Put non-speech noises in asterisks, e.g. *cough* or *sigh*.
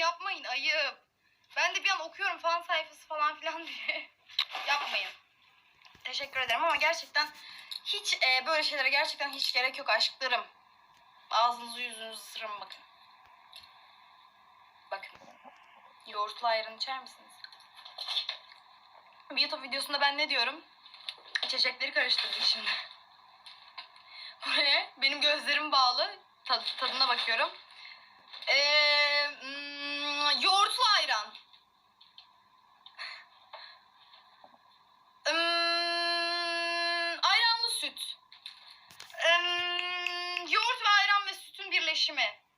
yapmayın ayıp. Ben de bir an okuyorum fan sayfası falan filan diye. *laughs* yapmayın. Teşekkür ederim ama gerçekten hiç e, böyle şeylere gerçekten hiç gerek yok aşklarım. Ağzınızı yüzünüzü ısırın bakın. Bakın. Yoğurtlu ayran içer misiniz? Bir YouTube videosunda ben ne diyorum? İçecekleri karıştırdık şimdi. *laughs* Buraya benim gözlerim bağlı. Tad- tadına bakıyorum. Kashime.